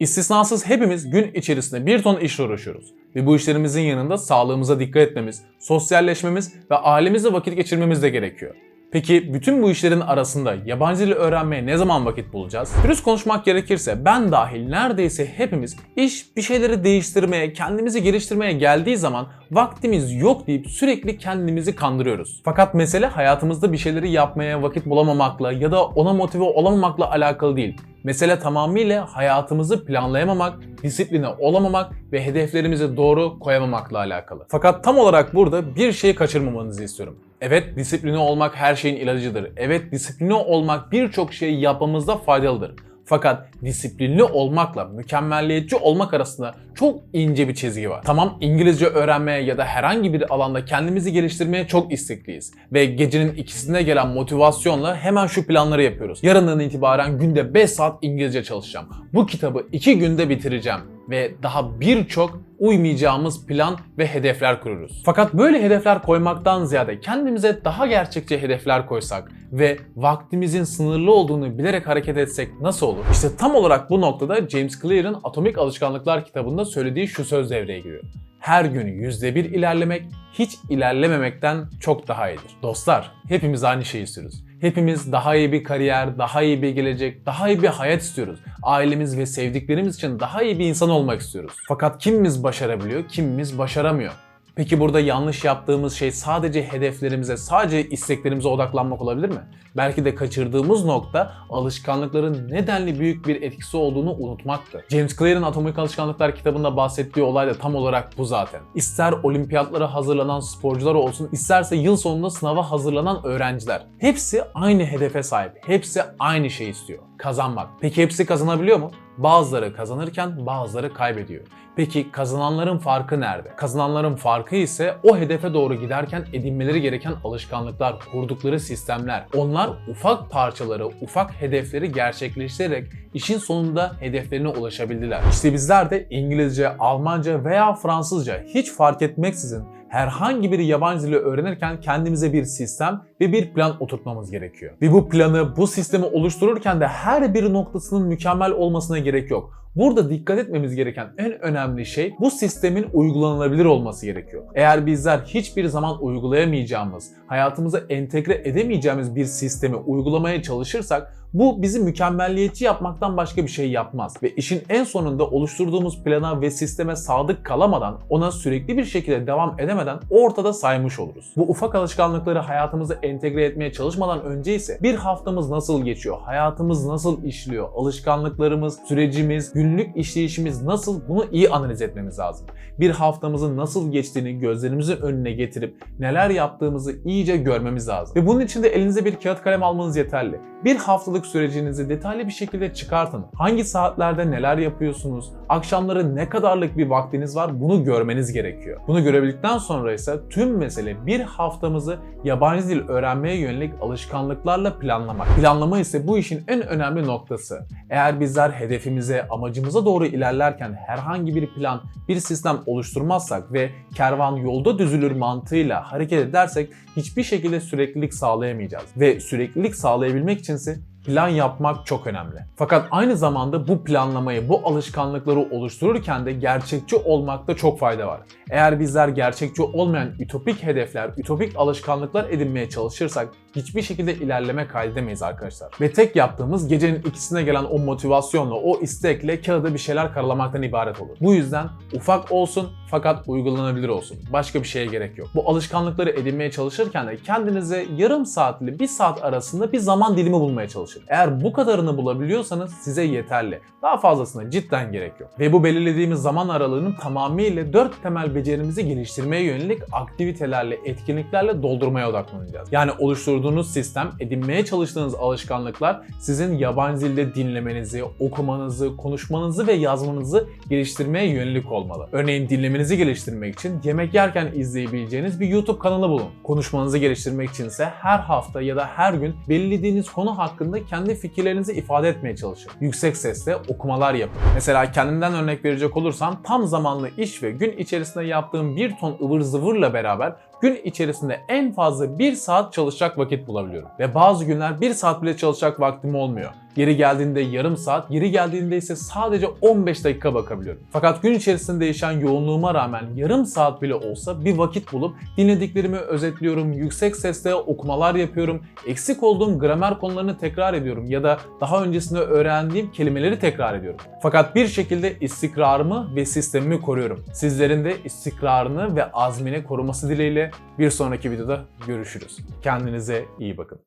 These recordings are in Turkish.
İstisnasız hepimiz gün içerisinde bir ton işle uğraşıyoruz. Ve bu işlerimizin yanında sağlığımıza dikkat etmemiz, sosyalleşmemiz ve ailemizle vakit geçirmemiz de gerekiyor. Peki bütün bu işlerin arasında yabancı dil öğrenmeye ne zaman vakit bulacağız? Dürüst konuşmak gerekirse ben dahil neredeyse hepimiz iş bir şeyleri değiştirmeye, kendimizi geliştirmeye geldiği zaman vaktimiz yok deyip sürekli kendimizi kandırıyoruz. Fakat mesele hayatımızda bir şeyleri yapmaya vakit bulamamakla ya da ona motive olamamakla alakalı değil. Mesele tamamıyla hayatımızı planlayamamak, disipline olamamak ve hedeflerimizi doğru koyamamakla alakalı. Fakat tam olarak burada bir şeyi kaçırmamanızı istiyorum. Evet disipline olmak her şeyin ilacıdır. Evet disipline olmak birçok şeyi yapmamızda faydalıdır. Fakat disiplinli olmakla mükemmelliyetçi olmak arasında çok ince bir çizgi var. Tamam İngilizce öğrenmeye ya da herhangi bir alanda kendimizi geliştirmeye çok istekliyiz. Ve gecenin ikisine gelen motivasyonla hemen şu planları yapıyoruz. Yarından itibaren günde 5 saat İngilizce çalışacağım. Bu kitabı 2 günde bitireceğim. Ve daha birçok uymayacağımız plan ve hedefler kururuz. Fakat böyle hedefler koymaktan ziyade kendimize daha gerçekçi hedefler koysak ve vaktimizin sınırlı olduğunu bilerek hareket etsek nasıl olur? İşte tam olarak bu noktada James Clear'ın Atomik Alışkanlıklar kitabında söylediği şu söz devreye giriyor. Her gün %1 ilerlemek hiç ilerlememekten çok daha iyidir. Dostlar, hepimiz aynı şeyi istiyoruz. Hepimiz daha iyi bir kariyer, daha iyi bir gelecek, daha iyi bir hayat istiyoruz. Ailemiz ve sevdiklerimiz için daha iyi bir insan olmak istiyoruz. Fakat kimimiz başarabiliyor, kimimiz başaramıyor. Peki burada yanlış yaptığımız şey sadece hedeflerimize, sadece isteklerimize odaklanmak olabilir mi? Belki de kaçırdığımız nokta alışkanlıkların nedenli büyük bir etkisi olduğunu unutmaktır. James Clear'ın Atomik Alışkanlıklar kitabında bahsettiği olay da tam olarak bu zaten. İster olimpiyatlara hazırlanan sporcular olsun, isterse yıl sonunda sınava hazırlanan öğrenciler. Hepsi aynı hedefe sahip. Hepsi aynı şeyi istiyor. Kazanmak. Peki hepsi kazanabiliyor mu? Bazıları kazanırken bazıları kaybediyor. Peki kazananların farkı nerede? Kazananların farkı ise o hedefe doğru giderken edinmeleri gereken alışkanlıklar, kurdukları sistemler. Onlar ufak parçaları, ufak hedefleri gerçekleştirerek işin sonunda hedeflerine ulaşabildiler. İşte bizler de İngilizce, Almanca veya Fransızca hiç fark etmeksizin herhangi bir yabancı dili öğrenirken kendimize bir sistem ve bir plan oturtmamız gerekiyor. Ve bu planı, bu sistemi oluştururken de her bir noktasının mükemmel olmasına gerek yok. Burada dikkat etmemiz gereken en önemli şey bu sistemin uygulanabilir olması gerekiyor. Eğer bizler hiçbir zaman uygulayamayacağımız, hayatımıza entegre edemeyeceğimiz bir sistemi uygulamaya çalışırsak bu bizi mükemmelliyetçi yapmaktan başka bir şey yapmaz. Ve işin en sonunda oluşturduğumuz plana ve sisteme sadık kalamadan, ona sürekli bir şekilde devam edemeden ortada saymış oluruz. Bu ufak alışkanlıkları hayatımıza entegre etmeye çalışmadan önce ise bir haftamız nasıl geçiyor, hayatımız nasıl işliyor, alışkanlıklarımız, sürecimiz, günlük işleyişimiz nasıl bunu iyi analiz etmemiz lazım. Bir haftamızın nasıl geçtiğini gözlerimizin önüne getirip neler yaptığımızı iyice görmemiz lazım. Ve bunun için de elinize bir kağıt kalem almanız yeterli. Bir haftalık sürecinizi detaylı bir şekilde çıkartın. Hangi saatlerde neler yapıyorsunuz? Akşamları ne kadarlık bir vaktiniz var? Bunu görmeniz gerekiyor. Bunu görebildikten sonra ise tüm mesele bir haftamızı yabancı dil öğrenmeye yönelik alışkanlıklarla planlamak. Planlama ise bu işin en önemli noktası. Eğer bizler hedefimize, amacımıza doğru ilerlerken herhangi bir plan, bir sistem oluşturmazsak ve kervan yolda düzülür mantığıyla hareket edersek hiçbir şekilde süreklilik sağlayamayacağız. Ve süreklilik sağlayabilmek içinse plan yapmak çok önemli. Fakat aynı zamanda bu planlamayı, bu alışkanlıkları oluştururken de gerçekçi olmakta çok fayda var. Eğer bizler gerçekçi olmayan ütopik hedefler, ütopik alışkanlıklar edinmeye çalışırsak hiçbir şekilde ilerleme kaydedemeyiz arkadaşlar. Ve tek yaptığımız gecenin ikisine gelen o motivasyonla, o istekle kağıda bir şeyler karalamaktan ibaret olur. Bu yüzden ufak olsun fakat uygulanabilir olsun. Başka bir şeye gerek yok. Bu alışkanlıkları edinmeye çalışırken de kendinize yarım saatli bir saat arasında bir zaman dilimi bulmaya çalışın. Eğer bu kadarını bulabiliyorsanız size yeterli. Daha fazlasına cidden gerek yok. Ve bu belirlediğimiz zaman aralığının tamamıyla 4 temel becerimizi geliştirmeye yönelik aktivitelerle, etkinliklerle doldurmaya odaklanacağız. Yani oluşturduğunuz sistem, edinmeye çalıştığınız alışkanlıklar sizin yabancı dilde dinlemenizi, okumanızı, konuşmanızı ve yazmanızı geliştirmeye yönelik olmalı. Örneğin dinlemenizi geliştirmek için yemek yerken izleyebileceğiniz bir YouTube kanalı bulun. Konuşmanızı geliştirmek için ise her hafta ya da her gün belirlediğiniz konu hakkında kendi fikirlerinizi ifade etmeye çalışın. Yüksek sesle okumalar yapın. Mesela kendimden örnek verecek olursam tam zamanlı iş ve gün içerisinde yaptığım bir ton ıvır zıvırla beraber gün içerisinde en fazla 1 saat çalışacak vakit bulabiliyorum. Ve bazı günler 1 saat bile çalışacak vaktim olmuyor. Yeri geldiğinde yarım saat, yeri geldiğinde ise sadece 15 dakika bakabiliyorum. Fakat gün içerisinde değişen yoğunluğuma rağmen yarım saat bile olsa bir vakit bulup dinlediklerimi özetliyorum, yüksek sesle okumalar yapıyorum, eksik olduğum gramer konularını tekrar ediyorum ya da daha öncesinde öğrendiğim kelimeleri tekrar ediyorum. Fakat bir şekilde istikrarımı ve sistemimi koruyorum. Sizlerin de istikrarını ve azmini koruması dileğiyle bir sonraki videoda görüşürüz. Kendinize iyi bakın.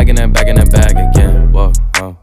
back in that back in that bag again. Whoa, whoa.